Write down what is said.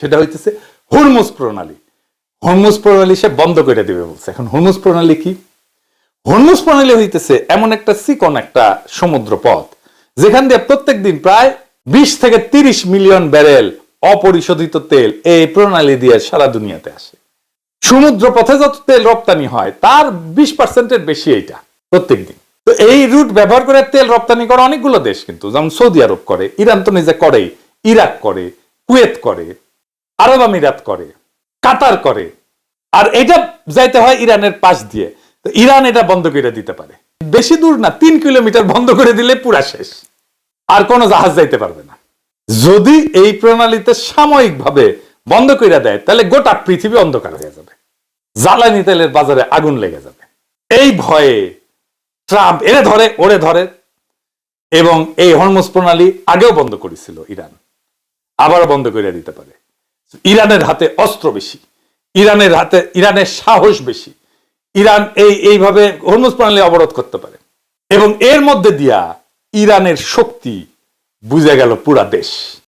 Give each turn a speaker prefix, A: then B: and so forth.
A: সেটা হইতেছে হরমুজ প্রণালী। হরমুজ প্রণালী সে বন্ধ করে দিবে বলছে। এখন হরমুজ প্রণালী কি? হরমুজ প্রণালী হইতেছে এমন একটা চিকন একটা সমুদ্র পথ, যেখান দিয়ে প্রত্যেক দিন প্রায় বিশ থেকে তিরিশ মিলিয়ন ব্যারেল অপরিশোধিত তেল এই প্রণালী দিয়ে সারা দুনিয়াতে আসে। সমুদ্র পথে যত তেল রপ্তানি হয়, তার বিশ পার্সেন্টের বেশি এইটা প্রত্যেক দিন। তো এই রুট ব্যবহার করে তেল রপ্তানি করে অনেকগুলো দেশ কিন্তু, যেমন সৌদি আরব করে, ইরান তো নিজে করে ইরাক করে, কুয়েত করে আরব আমিরাত করে, কাতার করে, আর এটা যাইতে হয় ইরানের পাশ দিয়ে। তো ইরান এটা বন্ধ করে দিতে পারে। বেশি দূর না, তিন কিলোমিটার বন্ধ করে দিলে পুরা শেষ। আর কোনো জাহাজ যাইতে পারবে না। যদি এই প্রণালীতে সাময়িকভাবে বন্ধ করে দেয়, তাহলে গোটা পৃথিবী অন্ধকার হয়ে যাবে। জ্বালানি তেলের বাজারে আগুন লেগে যাবে। এই ভয়ে ট্রাম্প এরে ধরে, ওরে ধরে, এবং এই হরমুজ প্রণালী আগেও বন্ধ করেছিল ইরান। আবার বন্ধ করে দিতে পারে। ইরানের হাতে অস্ত্র বেশি, ইরানের হাতে, ইরানের সাহস বেশি। ইরান এই, এইভাবে হরমুজ প্রণালী অবরোধ করতে পারে। এবং এর মধ্যে দিয়া ইরানের শক্তি বুঝে গেল পুরা দেশ।